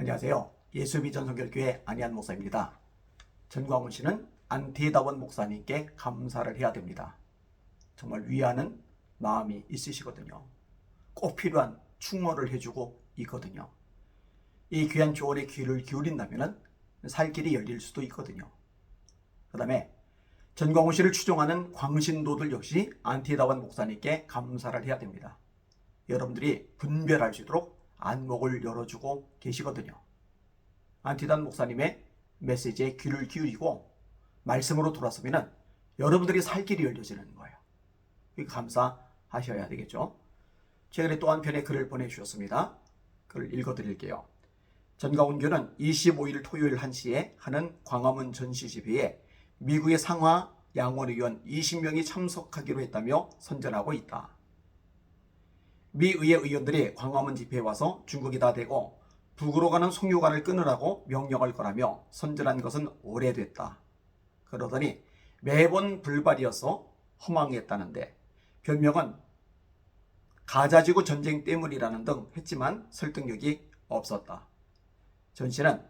안녕하세요. 예수비 전성결교회 안희한 목사입니다. 전광훈 씨는 안티다원 목사님께 감사를 해야 됩니다. 정말 위하는 마음이 있으시거든요. 꼭 필요한 충원을 해주고 있거든요. 이 귀한 조언에 귀를 기울인다면 살 길이 열릴 수도 있거든요. 그 다음에 전광훈 씨를 추종하는 광신도들 역시 안티다원 목사님께 감사를 해야 됩니다. 여러분들이 분별할 수 있도록 안목을 열어주고 계시거든요. 안티단 목사님의 메시지에 귀를 기울이고 말씀으로 돌아서면 여러분들이 살 길이 열려지는 거예요. 감사하셔야 되겠죠. 최근에 또 한 편의 글을 보내주셨습니다. 글을 읽어드릴게요. 전가운교는 25일 토요일 1시에 하는 광화문 전시 집회에 미국의 상하 양원 의원 20명이 참석하기로 했다며 선전하고 있다. 미 의회 의원들이 광화문 집회에 와서 중국이 다 되고 북으로 가는 송유관을 끊으라고 명령을 거라며 선전한 것은 오래됐다. 그러더니 매번 불발이어서 허망했다는데 변명은 가자지구 전쟁 때문이라는 등 했지만 설득력이 없었다. 전 씨는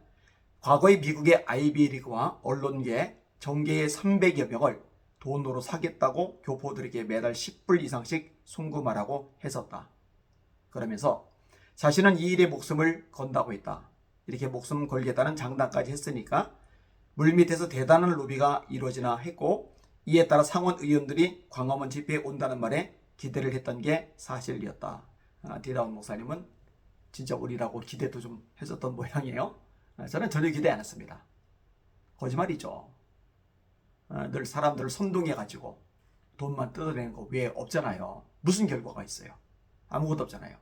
과거의 미국의 아이비리그와 언론계 정계의 300여 명을 돈으로 사겠다고 교포들에게 매달 10불 이상씩 송금하라고 했었다. 그러면서 자신은 이 일에 목숨을 건다고 했다. 이렇게 목숨 걸겠다는 장담까지 했으니까 물밑에서 대단한 로비가 이루어지나 했고 이에 따라 상원 의원들이 광화문 집회에 온다는 말에 기대를 했던 게 사실이었다. 아, 디다운 목사님은 진짜 우리라고 기대도 좀 했었던 모양이에요. 아, 저는 전혀 기대 안 했습니다. 거짓말이죠. 아, 늘 사람들을 선동해 가지고 돈만 뜯어내는 거 외에 없잖아요. 무슨 결과가 있어요? 아무것도 없잖아요.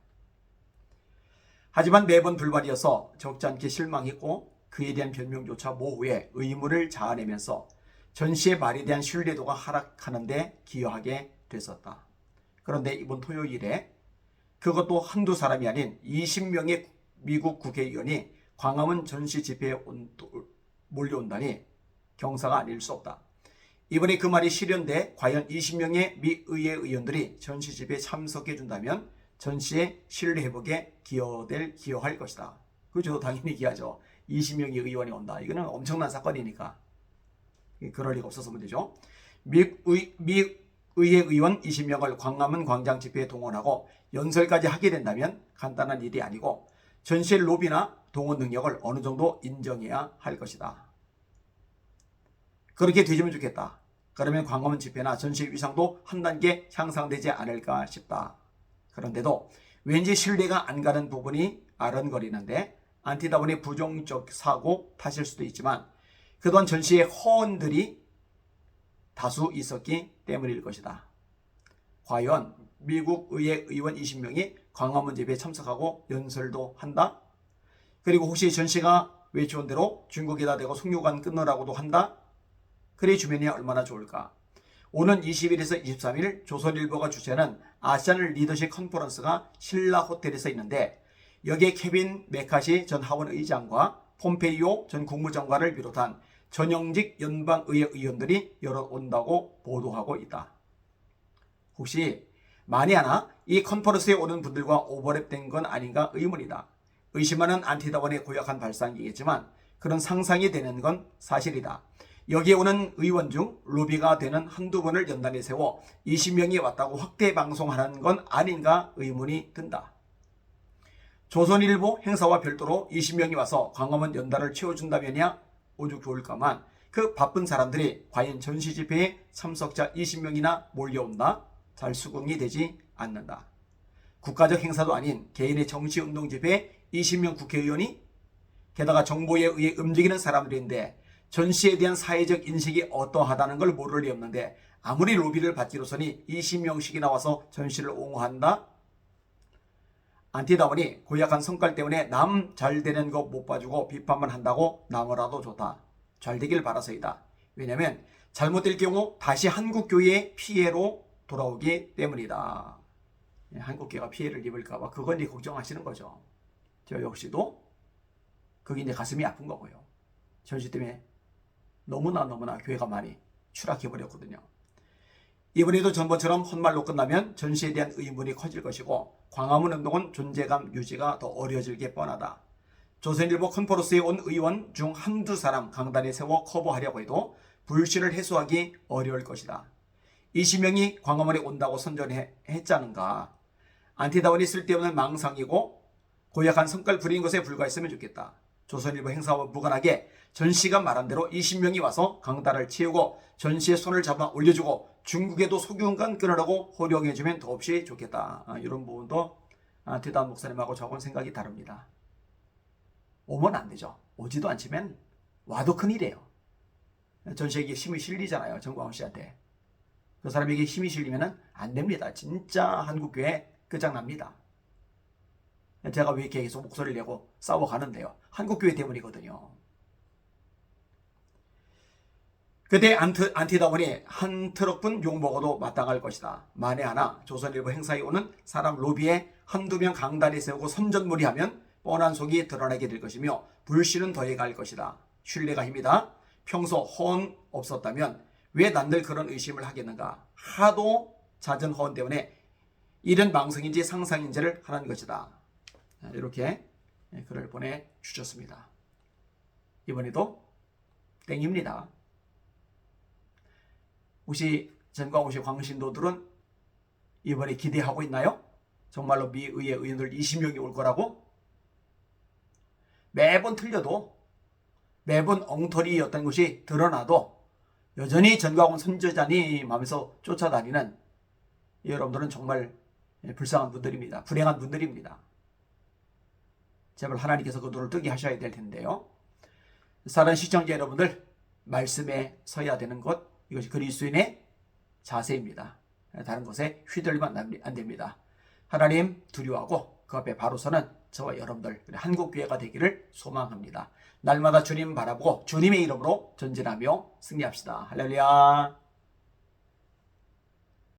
하지만 매번 불발이어서 적지 않게 실망했고 그에 대한 변명조차 모호해 의무를 자아내면서 전시의 말에 대한 신뢰도가 하락하는데 기여하게 됐었다. 그런데 이번 토요일에 그것도 한두 사람이 아닌 20명의 미국 국회의원이 광화문 전시 집회에 온, 몰려온다니 경사가 아닐 수 없다. 이번에 그 말이 실현돼 과연 20명의 미 의회 의원들이 전시 집회에 참석해 준다면 전시의 신뢰 회복에 기여될 기여할 것이다. 그죠? 당연히 기하죠. 20명의 의원이 온다. 이거는 엄청난 사건이니까 그럴 리가 없어서 문제죠. 미, 의, 미 의회 의원 20명을 광화문 광장 집회에 동원하고 연설까지 하게 된다면 간단한 일이 아니고 전시의 로비나 동원 능력을 어느 정도 인정해야 할 것이다. 그렇게 되지면 좋겠다. 그러면 광화문 집회나 전시 위상도 한 단계 향상되지 않을까 싶다. 그런데도 왠지 신뢰가 안 가는 부분이 아른거리는데 안티다원의 부정적 사고 탓일 수도 있지만 그동안 전시의 허언들이 다수 있었기 때문일 것이다. 과연 미국 의회 의원 20명이 광화문 집회에 참석하고 연설도 한다? 그리고 혹시 전시가 외치온 대로 중국에다 대고 송유관 끊으라고도 한다? 그래 주면이 얼마나 좋을까? 오는 20일에서 23일 조선일보가 주최하는 아시안 리더십 컨퍼런스가 신라 호텔에서 있는데 여기에 케빈 메카시 전 하원 의장과 폼페이오 전 국무장관을 비롯한 전형직 연방의회 의원들이 여러 온다고 보도하고 있다. 혹시 만이 하나 이 컨퍼런스에 오는 분들과 오버랩된 건 아닌가 의문이다. 의심하는 안티다원의 고약한 발상이겠지만 그런 상상이 되는 건 사실이다. 여기에 오는 의원 중 로비가 되는 한두 번을 연단에 세워 20명이 왔다고 확대 방송하는 건 아닌가 의문이 든다. 조선일보 행사와 별도로 20명이 와서 광화문 연단을 채워준다면야 오죽 좋을까만 그 바쁜 사람들이 과연 전시 집회에 참석자 20명이나 몰려온다? 잘 수긍이 되지 않는다. 국가적 행사도 아닌 개인의 정치 운동 집회에 20명 국회의원이 게다가 정보에 의해 움직이는 사람들인데 전시에 대한 사회적 인식이 어떠하다는 걸 모를 리 없는데 아무리 로비를 받기로서니 20명씩이 나와서 전시를 옹호한다? 안티다원이 고약한 성깔 때문에 남 잘 되는 거 못 봐주고 비판만 한다고 나무라도 좋다. 잘 되길 바라서이다. 왜냐면 잘못될 경우 다시 한국교회의 피해로 돌아오기 때문이다. 예, 한국교회가 피해를 입을까봐 그건 이제 걱정하시는 거죠. 저 역시도 그게 이제 가슴이 아픈 거고요. 전시 때문에 너무나 너무나 교회가 많이 추락해 버렸거든요. 이번에도 전번처럼 헛말로 끝나면 전시에 대한 의문이 커질 것이고 광화문 운동은 존재감 유지가 더 어려질 게 뻔하다. 조선일보 컨퍼런스에 온 의원 중 한두 사람 강단에 세워 커버하려고 해도 불신을 해소하기 어려울 것이다. 20명이 광화문에 온다고 선전했자는가. 안티다원이 쓸데없는 망상이고 고약한 성깔 부린 것에 불과했으면 좋겠다. 조선일보 행사와 무관하게 전시가 말한 대로 20명이 와서 강단을 채우고 전시에 손을 잡아 올려주고 중국에도 소규모간 끊으라고 호령해주면 더없이 좋겠다. 아, 이런 부분도 안티다원 목사님하고 저하고는 생각이 다릅니다. 오면 안 되죠. 오지도 않지만 와도 큰일이에요. 전시에게 힘이 실리잖아요. 정광훈 씨한테. 그 사람에게 힘이 실리면 안 됩니다. 진짜 한국교회 끝장납니다. 제가 왜 이렇게 계속 목소리를 내고 싸워가는데요. 한국교회 때문이거든요. 그때 안트, 안티다원이 한 트럭분 욕 먹어도 마땅할 것이다. 만에 하나 조선일보 행사에 오는 사람 로비에 한두 명 강단에 세우고 선전무리하면 뻔한 속이 드러나게 될 것이며 불신은 더해갈 것이다. 신뢰가 힘이다. 평소 허언 없었다면 왜 남들 그런 의심을 하겠는가? 하도 잦은 허언 때문에 이런 망성인지 상상인지를 하는 것이다. 이렇게 글을 보내주셨습니다. 이번에도 땡입니다. 혹시 전광훈 씨 광신도들은 이번에 기대하고 있나요? 정말로 미 의회 의원들 20명이 올 거라고? 매번 틀려도 매번 엉터리였던 것이 드러나도 여전히 전광훈 선저자님 하면서 쫓아다니는 여러분들은 정말 불쌍한 분들입니다. 불행한 분들입니다. 제발 하나님께서 그 눈을 뜨게 하셔야 될 텐데요. 사랑 시청자 여러분들 말씀에 서야 되는 것 이것이 그리스도인의 자세입니다. 다른 것에 휘둘리면 안 됩니다. 하나님 두려워하고 그 앞에 바로 서는 저와 여러분들 한국 교회가 되기를 소망합니다. 날마다 주님 바라보고 주님의 이름으로 전진하며 승리합시다. 할렐루야.